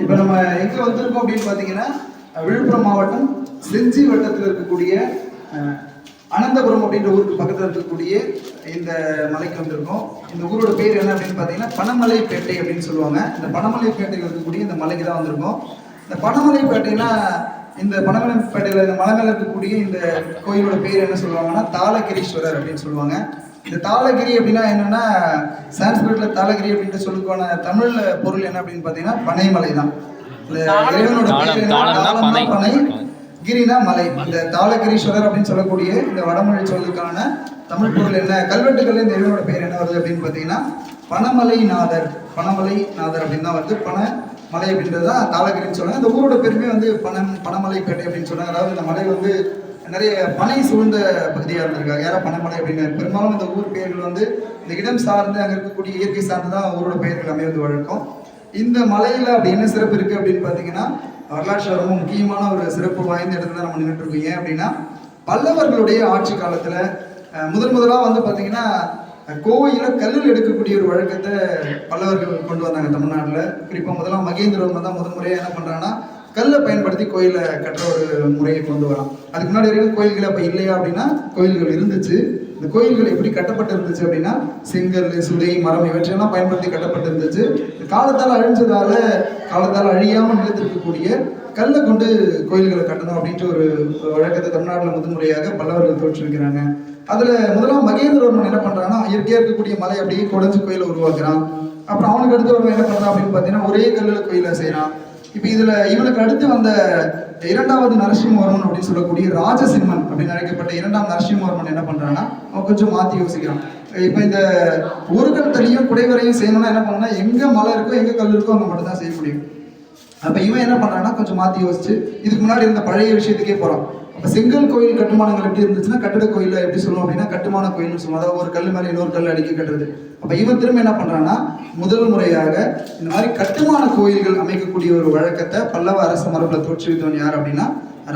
இப்போ நம்ம எங்க வந்திருக்கோம் அப்படின்னு பார்த்தீங்கன்னா விழுப்புரம் மாவட்டம் செஞ்சி வட்டத்தில் இருக்கக்கூடிய அனந்தபுரம் அப்படின்ற ஊருக்கு பக்கத்தில் இருக்கக்கூடிய இந்த மலைக்கு வந்திருக்கோம். இந்த ஊரோட பேர் என்ன அப்படின்னு பார்த்தீங்கன்னா பனமலை பேட்டை அப்படின்னு சொல்லுவாங்க. இந்த பனமலை பேட்டையில் இருக்கக்கூடிய இந்த மலைக்கு தான் வந்திருக்கோம். இந்த பனமலை பேட்டைனா இந்த பனமலை பேட்டையில் இந்த மலை மேலே இருக்கக்கூடிய இந்த கோயிலோட பேர் என்ன சொல்லுவாங்கன்னா தாளகிரீஸ்வரர் அப்படின்னு சொல்லுவாங்க. இந்த தாளகிரி அப்படின்னா என்னன்னா சான்ஸ்கிரிட்ல தாளகிரி அப்படின்ற சொல்லுக்கான தமிழ்ல பொருள் என்ன அப்படின்னு பார்த்தீங்கன்னா பனைமலை தான். இறைவனோட பனை. கிரினா மலை. இந்த தாளகிரீஸ்வரர் அப்படின்னு சொல்லக்கூடிய இந்த வடமொழி சொல்லுக்கான தமிழ் பொருள் என்ன? கல்வெட்டுகள் இந்த இறைவனோட பேர் என்ன வருது அப்படின்னு பார்த்தீங்கன்னா பனமலை நாதர் பனமலை நாதர் அப்படின்னு தான் வருது. பன மலை அப்படின்றது தான் தாளகிரின்னு சொல்றாங்க இந்த ஊரோட பேருமே வந்து பனம் பனமலைப்பேட்டை அப்படின்னு சொல்றாங்க அதாவது இந்த மலை வந்து நிறைய பனை சூழ்ந்த பகுதியாக இருந்திருக்காங்க. யாரா பனைமலை அப்படின்னு. பெரும்பாலும் இந்த ஊர் பெயர்கள் வந்து இந்த இடம் சார்ந்து அங்கே இருக்கக்கூடிய இயற்கை சார்ந்து தான் ஊரோட பெயர்கள் அமைந்து வழக்கம். இந்த மலையில் அப்படி என்ன சிறப்பு இருக்குது அப்படின்னு பார்த்தீங்கன்னா வரலாற்று ரொம்ப முக்கியமான ஒரு சிறப்பு வாய்ந்த இடத்துல தான் நம்ம நின்றுட்டு இருக்கோம். ஏன் அப்படின்னா பல்லவர்களுடைய ஆட்சி காலத்தில் முதன் முதல் வந்து பார்த்தீங்கன்னா கோவையில் கல்லில் எடுக்கக்கூடிய ஒரு வழக்கத்தை பல்லவர்கள் கொண்டு வந்தாங்க தமிழ்நாட்டில். குறிப்பாக முதலாம் மகேந்திரவர்மன் தான் முதல் முறையாக என்ன பண்ணுறாங்கன்னா கல்லை பயன்படுத்தி கோயிலை கட்டுற ஒரு முறையை கொண்டு வரான் அதுக்கு முன்னாடி வரைக்கும் கோயில்கள் அப்போ இல்லையா அப்படின்னா கோயில்கள் இருந்துச்சு. இந்த கோயில்கள் எப்படி கட்டப்பட்டு இருந்துச்சு அப்படின்னா செங்கல் சுதை மரம் இவற்றையெல்லாம் பயன்படுத்தி கட்டப்பட்டு இருந்துச்சு. காலத்தால் அழிஞ்சதால காலத்தால் அழியாமல் நிலைத்திருக்கக்கூடிய கல்லை கொண்டு கோயில்களை கட்டணும் அப்படின்ற ஒரு வழக்கத்தை தமிழ்நாட்டில் முதன்முறையாக பல்லவர்கள் தோற்றிருக்கிறாங்க அதில் முதலாம் மகேந்திரவர்மன் என்ன பண்ணுறாங்கன்னா இயற்கையாக இருக்கக்கூடிய மலை அப்படியே குடஞ்சு கோயிலை உருவாக்குறான். அப்புறம் அவனுக்கு அடுத்து ஒருவன் என்ன பண்ணுறான் அப்படின்னு பார்த்தீங்கன்னா ஒரே கல்லில் கோயிலை செய்கிறான் இப்போ இதுல இவனுக்கு அடுத்து வந்த இரண்டாவது நரசிம்மவர்மன் அப்படின்னு சொல்லக்கூடிய ராஜசிம்மன் அப்படின்னு அழைக்கப்பட்ட இரண்டாம் நரசிம்மவர்மன் என்ன பண்றான்னா அவன் கொஞ்சம் மாத்தி யோசிக்கிறான் இப்போ இந்த ஒரு தனியும் குடைவரையும் செய்யணும்னா என்ன பண்ணா எங்க மலை இருக்கோ எங்க கல் இருக்கோ அங்க மட்டும்தான் செய்ய முடியும். அப்ப இவன் என்ன பண்றான்னா கொஞ்சம் மாத்தி யோசிச்சு இதுக்கு முன்னாடி இருந்த பழைய விஷயத்துக்கே போறான். செங்கல் கோயில் கட்டுமானங்கள் எப்படி இருந்துச்சுன்னா கட்டிட கோயிலில் எப்படி சொல்லுவோம் அப்படின்னா கட்டுமான கோயில்னு சொல்லுவோம். அதாவது ஒரு கல் மேலே இன்னொரு கல் அடிக்க கட்டுறது. அப்போ இவன் திரும்ப என்ன பண்ணுறான்னா முதல் முறையாக இந்த மாதிரி கட்டுமான கோயில்கள் அமைக்கக்கூடிய ஒரு வழக்கத்தை பல்லவ அரச மரபில் தோற்றுவித்தவன் யார் அப்படின்னா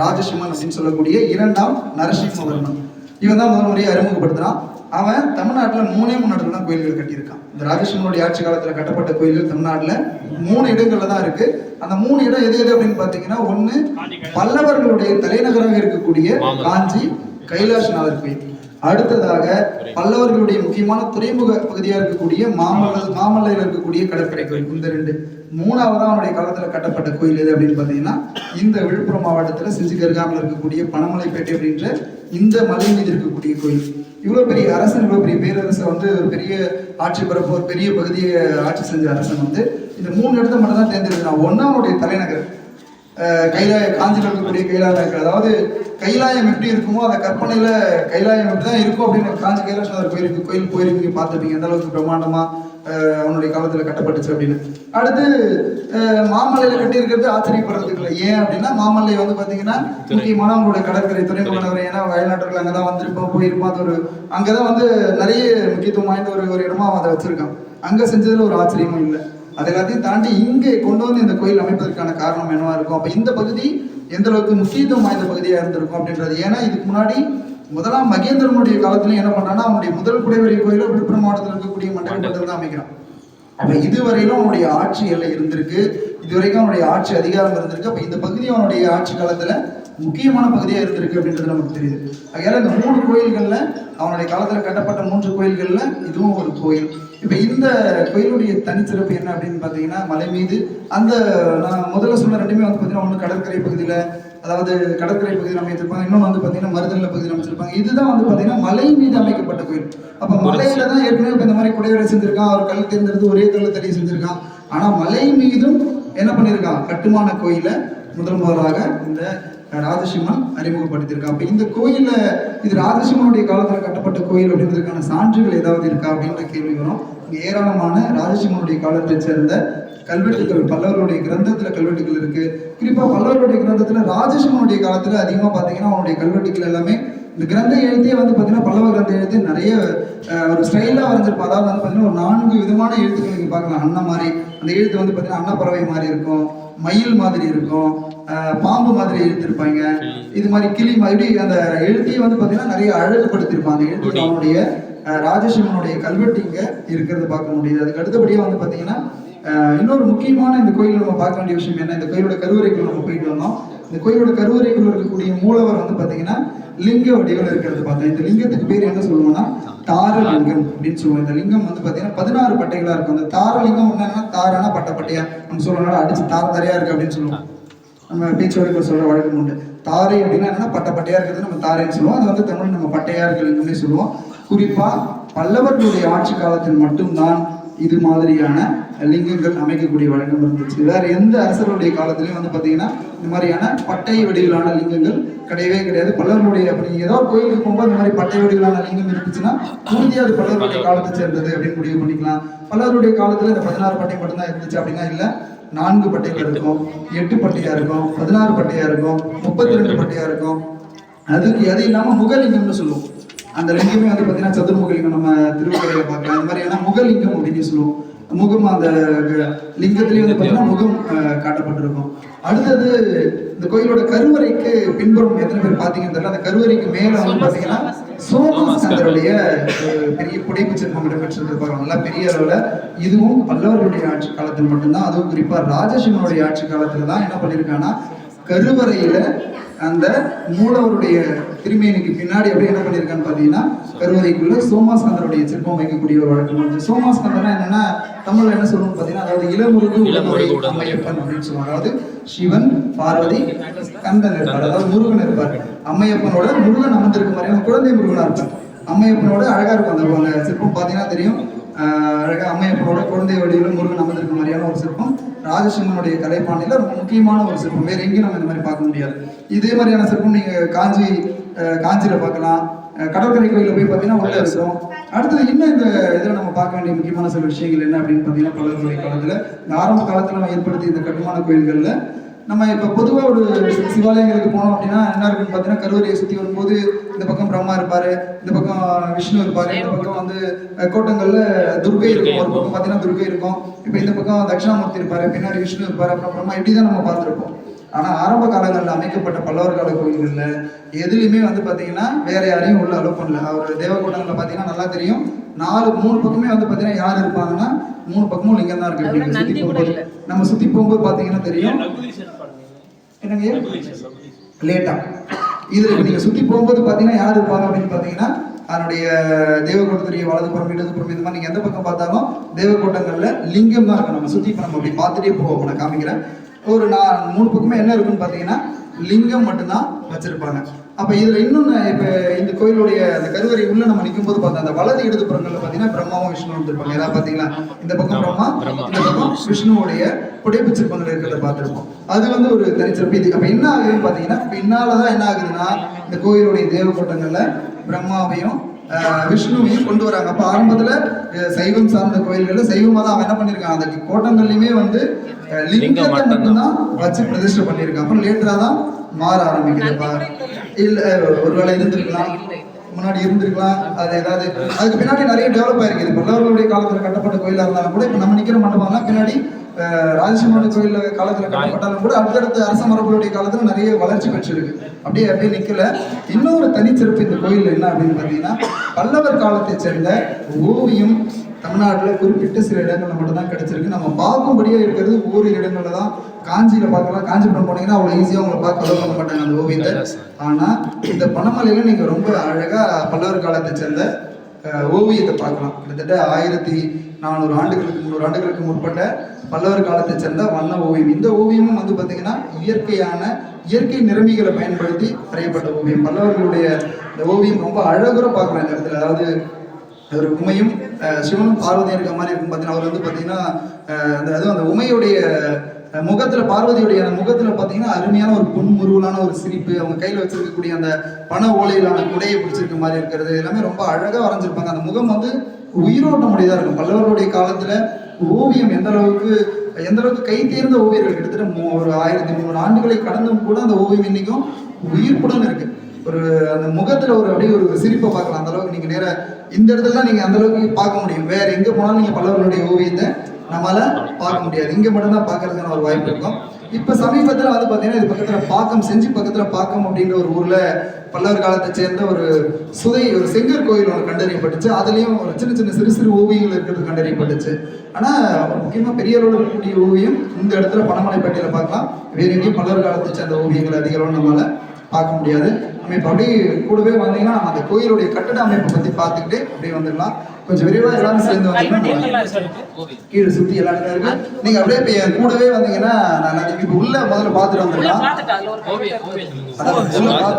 ராஜசிம்மன் அப்படின்னு சொல்லக்கூடிய இரண்டாம் நரசிம்மவர்மன். இவன் தான் முதல் முறையை அறிமுகப்படுத்துறான். அவன் தமிழ்நாட்டுல மூணே மூணு இடத்துல தான் கோயில்கள் கட்டியிருக்கான். இந்த ராஜசிம்மனுடைய ஆட்சி காலத்துல கட்டப்பட்ட கோயில்கள் தமிழ்நாட்டுல மூணு இடங்கள்ல தான் இருக்கு. அந்த மூணு இடம் எது எது அப்படின்னு பாத்தீங்கன்னா ஒண்ணு பல்லவர்களுடைய தலைநகராக இருக்கக்கூடிய காஞ்சி கைலாசநாதர் கோயில். அடுத்ததாக பல்லவர்களுடைய முக்கியமான துறைமுக பகுதியாக இருக்கக்கூடிய மாமல்ல மாமல்லையில் இருக்கக்கூடிய கடற்கரை கோயில். இந்த ரெண்டு. மூணாவதா அவனுடைய காலத்துல கட்டப்பட்ட கோயில் எது அப்படின்னு பார்த்தீங்கன்னா இந்த விழுப்புரம் மாவட்டத்துல செஞ்சி கருகாமல் இருக்கக்கூடிய பனமலைப்பேட்டை அப்படின்ற இந்த மலை மீது இருக்கக்கூடிய கோயில். இவ்வளோ பெரிய அரசன் இவ்வளோ பெரிய பேரரசை வந்து ஒரு பெரிய ஆட்சி பரப்பு ஒரு பெரிய பகுதியை ஆட்சி செஞ்ச அரசன் வந்து இந்த மூணு இடத்த மட்டும் தான் தேர்ந்தெடுக்கிறான். ஒன்னா அவனுடைய தலைநகர். கைலாய காஞ்சியில் இருக்கக்கூடிய கைலாயம் இருக்கு அதாவது கைலாயம் எப்படி இருக்குமோ அந்த கற்பனையில கைலாயம் எப்படி தான் இருக்கும் அப்படின்னு காஞ்சி கைலாசநாதர் போயிருக்கு கோயில் போயிருக்கு பார்த்துருப்பீங்க. எந்த அளவுக்கு பிரம்மாண்டமா அவனுடைய காலத்துல கட்டப்பட்டுச்சு அப்படின்னு. அடுத்து மாமல்லையில் மாமல்லையில கட்டி இருக்கிறது ஆச்சரியப்படுறதுக்கு இல்லை ஏன் அப்படின்னா மாமல்லை வந்து பாத்தீங்கன்னா முக்கியமான அவங்களுடைய கடற்கரை துறைமுக நகரம் ஏன்னா வயநாட்டுகள் அங்கதான் வந்திருப்போம் போயிருப்போம். அது ஒரு அங்கதான் வந்து நிறைய முக்கியத்துவம் வாய்ந்த ஒரு ஒரு இடமா அவன் அதை வச்சிருக்கான் அங்க செஞ்சதுல ஒரு ஆச்சரியமும் இல்லை. அது எல்லாத்தையும் தாண்டி இங்கே கொண்டு வந்து இந்த கோயில் அமைப்பதற்கான காரணம் என்னவா இருக்கும்? அப்ப இந்த பகுதி எந்த அளவுக்கு முக்கியத்துவம் வாய்ந்த பகுதியா இருந்திருக்கும் அப்படின்றது. ஏன்னா இதுக்கு முன்னாடி முதலாம் மகேந்திரனுடைய காலத்துல என்ன பண்றான்னா அவனுடைய முதல் குடைவரை கோயில விழுப்புரம் மாவட்டத்தில் இருக்கக்கூடிய மண்டபத்தில் தான் அமைக்கிறான் அப்ப இதுவரையிலும் அவனுடைய ஆட்சி எல்லை இருந்திருக்கு. இதுவரைக்கும் அவனுடைய ஆட்சி அதிகாரம் இருந்திருக்கு. அப்ப இந்த பகுதி அவனுடைய ஆட்சி காலத்துல முக்கியமான பகுதியா இருந்திருக்கு அப்படின்றது நமக்கு தெரியுது. ஆகையால இந்த மூணு கோயில்கள்ல அவனுடைய காலத்துல கட்டப்பட்ட மூன்று கோயில்கள்ல இதுவும் ஒரு கோயில். இப்ப இந்த கோயிலுடைய தனிச்சிறப்பு என்ன அப்படின்னு பாத்தீங்கன்னா மலை மீது அந்த நான் முதல்ல சொன்ன ரெண்டுமே வந்து பாத்தீங்கன்னா ஒண்ணு கடற்கரை பகுதியில அதாவது கடற்கரை பகுதியில் அமைச்சிருப்பாங்க இன்னொன்று வந்து பார்த்தீங்கன்னா மருதநில பகுதியில் அமைச்சிருப்பாங்க. இதுதான் வந்து பார்த்தீங்கன்னா மலை மீது அமைக்கப்பட்ட கோயில். அப்போ மலையில தான் ஏற்கனவே இப்போ இந்த மாதிரி குடைவரை செஞ்சிருக்கான். அவர் கல் தேர்ந்தெடுத்து ஒரே கல்ல தடி செஞ்சிருக்கான். ஆனால் மலை மீதும் என்ன பண்ணியிருக்கான் கட்டுமான கோயிலை முதல் முதலாக இந்த ராஜசிம்மன் அறிமுகப்படுத்தியிருக்கா. அப்போ இந்த கோயிலில் இது ராஜசிம்மனுடைய காலத்தில் கட்டப்பட்ட கோயில் அப்படின்றதுக்கான சான்றுகள் ஏதாவது இருக்கா அப்படின்ற கேள்வி வரும். ஏராளமான ராஜசிம்மனுடைய காலத்தை சேர்ந்த கல்வெட்டுகள் பல்லவர்களுடைய கிரந்தத்தில் கல்வெட்டுகள் இருக்கு. குறிப்பாக பல்லவர்களுடைய கிரந்தத்தில் ராஜசிம்மனுடைய காலத்தில் அதிகமாக பார்த்தீங்கன்னா அவனுடைய கல்வெட்டுகள் எல்லாமே இந்த கிரந்த எழுத்தே வந்து பாத்தீங்கன்னா பல்லவ கிரந்த எழுத்து நிறைய ஒரு ஸ்டைலா வரைஞ்சிருப்போம் அதாவது வந்து பாத்தீங்கன்னா ஒரு நான்கு விதமான எழுத்துக்கள் நீங்க பார்க்கலாம். அண்ணா மாதிரி அந்த எழுத்து வந்து பாத்தீங்கன்னா அன்னப்பறவை மாதிரி இருக்கும் மயில் மாதிரி இருக்கும் பாம்பு மாதிரி எழுத்திருப்பாங்க. இது மாதிரி கிளி மாதிரி அந்த எழுத்தையே வந்து பாத்தீங்கன்னா நிறைய அழகுபடுத்தியிருப்பாங்க அந்த எழுத்து அவனுடைய ராஜசிம்மனுடைய கல்வெட்டு இங்க இருக்கிறத பார்க்க முடியுது. அதுக்கு அடுத்தபடியா வந்து பாத்தீங்கன்னா அஹ், இன்னொரு முக்கியமான இந்த கோயிலில் நம்ம பார்க்க வேண்டிய விஷயம் என்ன? இந்த கோயிலோட கருவறைக்குள்ள நம்ம போயிட்டு வந்தோம். இந்த கோயிலோட கருவறைக்குள் இருக்கக்கூடிய மூலவர் வந்து பார்த்தீங்கன்னா லிங்க வடிவில் இருக்கிறது பார்த்தோம் இந்த லிங்கத்துக்கு பேர் என்ன சொல்லுவோம்னா? தாரலிங்கம் அப்படின்னு சொல்லுவோம். இந்த லிங்கம் வந்து பார்த்தீங்கன்னா பதினாறு பட்டைகளா இருக்கும். அந்த தாரலிங்கம் என்னன்னா தாரானா பட்டப்பட்டையா? நம்ம சொல்லணும்னா அடிச்சு தார தரையா இருக்கு அப்படின்னு சொல்லுவோம். நம்ம பேச்சு வரைக்கும் சொல்ற வழக்கம் உண்டு. தாரை அப்படின்னா என்னன்னா பட்டை இருக்கிறது நம்ம தாரைன்னு சொல்லுவோம். அது வந்து தமிழ் நம்ம பட்டையா இருக்கிற லிங்கம்னே சொல்லுவோம். குறிப்பா பல்லவர்களுடைய ஆட்சி காலத்தில் மட்டும்தான் இது மாதிரியான லிங்கங்கள் அமைக்கக்கூடிய வழக்கம் இருந்துச்சு. வேற எந்த அரசர்களுடைய காலத்திலையும் வந்து பாத்தீங்கன்னா இந்த மாதிரியான பட்டை வடிவிலான லிங்கங்கள் கிடையவே கிடையாது. பல்லவர்களுடைய அப்படி ஏதோ கோயிலுக்கு போகும்போது இந்த மாதிரி பட்டை வடிவிலான லிங்கம் இருந்துச்சுன்னா உறுதியா அது பல்லவருடைய காலத்தை சேர்ந்தது அப்படின்னு முடிவு பண்ணிக்கலாம். பல்லவருடைய காலத்துல இந்த பதினாறு பட்டை மட்டும்தான் இருந்துச்சு அப்படின்னா இல்ல நான்கு பட்டைகள் இருக்கும் எட்டு பட்டையா இருக்கும் பதினாறு பட்டையா இருக்கும் முப்பத்தி ரெண்டு பட்டையா இருக்கும். அதுக்கு அது இல்லாம முகலிங்கம்னு சொல்லுவோம். அந்த லிங்கமே வந்து பார்த்தீங்கன்னா சதுர்முகலிங்கம் நம்ம திருவள்ளுவரையில பார்க்கலாம். அந்த மாதிரியான முகலிங்கம் அப்படின்னு சொல்லுவோம். முகம் அந்த லிங்கத்திலேயே வந்து பார்த்தீங்கன்னா முகம் காட்டப்பட்டிருக்கும். அடுத்தது இந்த கோயிலோட கருவறைக்கு பின்புறம் எத்தனை பேர் பார்த்தீங்கன்னு தெரியல. அந்த கருவறைக்கு மேல வந்து பார்த்தீங்கன்னா சோமஸ்கந்தருடைய பெரிய புடைப்பு சிற்பம் இடம்பெற்றிருப்பாங்க நல்லா பெரிய அளவுல. இதுவும் பல்லவர்களுடைய ஆட்சி காலத்தில் மட்டும்தான். அதுவும் குறிப்பா ராஜசிம்மனுடைய ஆட்சி காலத்துல தான் என்ன பண்ணியிருக்காங்கன்னா கருவறையில அந்த மூலவருடைய திருமேனிக்கு பின்னாடி அப்படியே என்ன பண்ணியிருக்கான்னு பார்த்தீங்கன்னா கருவறைக்குள்ள சோமாஸ்கந்தருடைய சிற்பம் வைக்கக்கூடிய ஒரு வழக்கம் வந்து சோமாஸ்கந்தர்னா என்னன்னா தமிழ்ல என்ன சொல்லணும்னு பார்த்தீங்கன்னா அதாவது இளமுருகு அம்மையப்பன் அப்படின்னு சொல்லுவாங்க. அதாவது சிவன் பார்வதி கந்தன் இருப்பார். அதாவது முருகன் இருப்பார். அம்மையப்பனோட முருகன் அமர்ந்திருக்க மாதிரியான குழந்தை முருகனா இருப்பார். அம்மையப்பனோட அழகா இருக்கும் அந்த அந்த சிற்பம் பார்த்தீங்கன்னா தெரியும். அழகாக அழகா குழந்தை வடிவில் முருகன் அமர்ந்திருக்க மாதிரியான ஒரு சிற்பம். ராஜசிம்மனுடைய கலைப்பாணியில ரொம்ப முக்கியமான ஒரு சிற்பம். வேறு எங்கேயும் நம்ம இந்த மாதிரி பார்க்க முடியாது. இதே மாதிரியான சிற்பம் நீங்கள் காஞ்சி காஞ்சியில் பார்க்கலாம். கடற்கரை கோயிலில் போய் பார்த்தீங்கன்னா உள்ள இருக்கும். அடுத்தது இன்னும் இந்த இதில் நம்ம பார்க்க வேண்டிய முக்கியமான சில விஷயங்கள் என்ன அப்படின்னு பார்த்தீங்கன்னா பல்லவர்களுடைய காலத்தில் இந்த ஆரம்ப காலத்தில் நம்ம ஏற்படுத்திய இந்த கட்டுமான கோயில்களில் நம்ம இப்போ பொதுவாக ஒரு சிவாலயங்களுக்கு போனோம் அப்படின்னா என்ன இருக்குன்னு பார்த்தீங்கன்னா கருவறையை சுற்றி வரும்போது இந்த பக்கம் பிரம்மா இருப்பாரு இந்த பக்கம் விஷ்ணு இருப்பாரு இந்த பக்கம் வந்து கோட்டங்கள்ல துர்கை இருக்கும். ஒரு பக்கம் பார்த்தீங்கன்னா துர்கை இருக்கும். இப்போ இந்த பக்கம் தட்சிணாமூர்த்தி இருப்பாரு பின்னாடி விஷ்ணு இருப்பாரு அப்புறம் பிரம்மா இப்படி தான் நம்ம பார்த்துருப்போம். ஆனா ஆரம்ப காலங்களில் அமைக்கப்பட்ட பல்லவர் கால கோயில்கள்ல எதுலையுமே வந்து பாத்தீங்கன்னா வேற யாரையும் உள்ள அலோவ் பண்ணல. அவர் தேவகோட்டங்களில் பாத்தீங்கன்னா நல்லா தெரியும். நாலு மூணு பக்கமே வந்து பாத்தீங்கன்னா யார் இருப்பாங்கன்னா மூணு பக்கமும் லிங்கம் தான் இருக்கு கூட போகும்போது. நம்ம சுத்தி போகும்போது பாத்தீங்கன்னா தெரியும். என்னங்க? லேட்டா. இதுல இப்ப நீங்க சுத்தி போகும்போது பாத்தீங்கன்னா யார் இருப்பாங்க அப்படின்னு பாத்தீங்கன்னா அதனுடைய தேவகோட்டத்துடைய வலதுபுறம் இடதுபுறம் இந்த மாதிரி நீங்க எந்த பக்கம் பார்த்தாலும் தேவகோட்டங்கள்ல லிங்கம் தான் இருக்கும். நம்ம சுத்தி இப்ப நம்ம அப்படி பார்த்துட்டே போவோம். நான் காமிக்கிறேன். ஒரு நான் மூணு பக்கமே என்ன இருக்குன்னு பாத்தீங்கன்னா லிங்கம் மட்டும்தான் வச்சிருப்பாங்க. அப்ப இதுல இன்னொன்னு இப்ப இந்த கோயிலுடைய அந்த கருவறை உள்ள நம்ம நிற்கும் போது பார்த்தா அந்த வலது இடதுபுறங்கள்ல பாத்தீங்கன்னா பிரம்மாவும் விஷ்ணுவும் இருந்திருப்பாங்க. ஏதாவது பாத்தீங்களா? இந்த பக்கம் பிரம்மா இந்த பக்கம் விஷ்ணுவுடைய புடைப்பு சிற்பங்கள் இருக்கிறத பார்த்திருப்போம். அது வந்து ஒரு தனிச்சிறப்பு. இது அப்ப என்ன ஆகுதுன்னு பாத்தீங்கன்னா பின்னாலதான் என்ன ஆகுதுன்னா இந்த கோயிலுடைய தேவக்கோட்டங்கள்ல பிரம்மாவையும் ஆஹ், விஷ்ணுவையும் கொண்டு வராங்க. அப்ப ஆரம்பத்துல சைவம் சார்ந்த கோயில்கள்ல சைவமா தான் அவன் என்ன பண்ணிருக்கான்? அந்த கோட்டங்கள்லயுமே வந்து லிங்கத்தை மட்டும்தான். வச்சு பிரதிஷ்டை பண்ணியிருக்கான். அப்புறம் லேட்டரா தான் மாற ஆரம்பிக்குதுப்பா இல்ல ஒருவேளை இருந்திருக்கலாம். முன்னாடி இருந்திருக்கலாம். அது ஏதாவது அதுக்கு பின்னாடி நிறைய டெவலப் ஆயிருக்கு பல்லவர்களுடைய காலத்துல கட்டப்பட்ட கோயிலா இருந்தாலும் கூட இப்ப நம்ம நிக்கிற மண்டபம்லாம் பின்னாடி அஹ், ராஜசிம்மனுடைய கோயில்ல காலத்துல கட்டப்பட்டாலும் கூட அடுத்தடுத்த அரச மரபுகளுடைய காலத்துல நிறைய வளர்ச்சி பெற்றிருக்கு. அப்படியே அப்படியே நிக்கல. இன்னொரு தனிச்சிறப்பு இந்த கோயில் என்ன அப்படின்னு பாத்தீங்கன்னா பல்லவர் காலத்தை சேர்ந்த ஓவியம் தமிழ்நாட்டுல குறிப்பிட்ட சில இடங்கள்ல மட்டும் தான் கிடைச்சிருக்கு. நம்ம பார்க்கும்படியா இருக்கிறது ஓரிரு இடங்கள்ல தான். காஞ்சியில பார்க்கலாம். காஞ்சிபுரம் போனீங்கன்னா அவ்வளவு ஈஸியா உங்களை பார்க்க அளவு பண்ண மாட்டாங்க அந்த ஓவியத்தை ஆனா இந்த பனமலையில நீங்க ரொம்ப அழகா பல்லவர் காலத்தை சேர்ந்த ஓவியத்தை பார்க்கலாம். கிட்டத்தட்ட ஆயிரத்தி நானூறு ஆண்டுகளுக்கு முந்நூறு ஆண்டுகளுக்கு முற்பட்ட பல்லவர் காலத்தை சேர்ந்த வண்ண ஓவியம். இந்த ஓவியமும் வந்து பார்த்திங்கன்னா இயற்கையான இயற்கை நிறமிகளை பயன்படுத்தி வரையப்பட்ட ஓவியம். பல்லவர்களுடைய இந்த ஓவியம் ரொம்ப அழகுற பார்க்கலாம் இந்த இடத்துல. அதாவது ஒரு உமையும் சிவனும் பார்வதியும் இருக்க மாதிரி இருக்கும் பார்த்தீங்கன்னா அவர் வந்து பார்த்தீங்கன்னா அந்த அதுவும் அந்த உமையுடைய முகத்துல பார்வதியுடைய அந்த முகத்துல பார்த்தீங்கன்னா அருமையான ஒரு புன்முருவலான ஒரு சிரிப்பு. அவங்க கையில வச்சிருக்கக்கூடிய அந்த பண ஓலையிலான குடையை பிடிச்சிருக்க மாதிரி இருக்கிறது. எல்லாமே ரொம்ப அழகா வரைஞ்சிருப்பாங்க. அந்த முகம் வந்து உயிரோட்டம் இருக்கும். பல்லவர்களுடைய காலத்துல ஓவியம் எந்த அளவுக்கு எந்த அளவுக்கு கை தேர்ந்த ஓவியர்கள்? கிட்டத்தட்ட மூ- ஒரு ஆயிரத்தி முந்நூறு ஆண்டுகளை கடந்தும் கூட அந்த ஓவியம் இன்னைக்கும் உயிர்ப்புடன் இருக்கு. ஒரு அந்த முகத்துல ஒரு அப்படியே ஒரு சிரிப்பை பார்க்கலாம். அந்த அளவுக்கு நீங்க நேர இந்த இடத்துல தான் நீங்க அந்த அளவுக்கு பார்க்க முடியும். வேற எங்க போனாலும் நீங்க பல்லவர்களுடைய ஓவியத்தை நம்மளால பார்க்க முடியாது. இங்க மட்டும்தான் பார்க்கறதுக்கான ஒரு வாய்ப்பு இருக்கும். இப்ப சமீபத்துல வந்து பாத்தீங்கன்னா இது பக்கத்துல பாக்கம் செஞ்சு பக்கத்துல பாக்கம் அப்படின்ற ஒரு ஊர்ல பல்லவர் காலத்தை சேர்ந்த ஒரு சுதை ஒரு செங்கர் கோயில் ஒன்று கண்டறியப்பட்டுச்சு. அதுலயும் ஒரு சின்ன சின்ன சிறு சிறு ஓவியங்கள் இருக்கிறது கண்டறியப்பட்டுச்சு. ஆனா ஒரு முக்கியமா பெரிய அளவில் இருக்கக்கூடிய ஓவியம் இந்த இடத்துல பணமலைப்பட்டியில் பார்க்கலாம். வேற எங்கேயும் பல்லவர் காலத்தை சேர்ந்த ஓவியங்கள் அதிகளவு நம்மளால் நம்மளால பார்க்க முடியாது. நம்ம இப்போ அப்படியே கூடவே வந்தீங்கன்னா நம்ம அந்த கோயிலுடைய கட்டட அமைப்பை பத்தி பார்த்துக்கிட்டு அப்படியே வந்துடலாம். கொஞ்சம் விரைவா எல்லாரும் சேர்ந்து வந்தீங்கன்னா கீழே சுத்தி எல்லா இடத்துல இருக்கு. நீங்க அப்படியே இப்ப கூடவே வந்தீங்கன்னா நான் இப்ப உள்ள முதல்ல பார்த்துட்டு வந்துடலாம். அதான்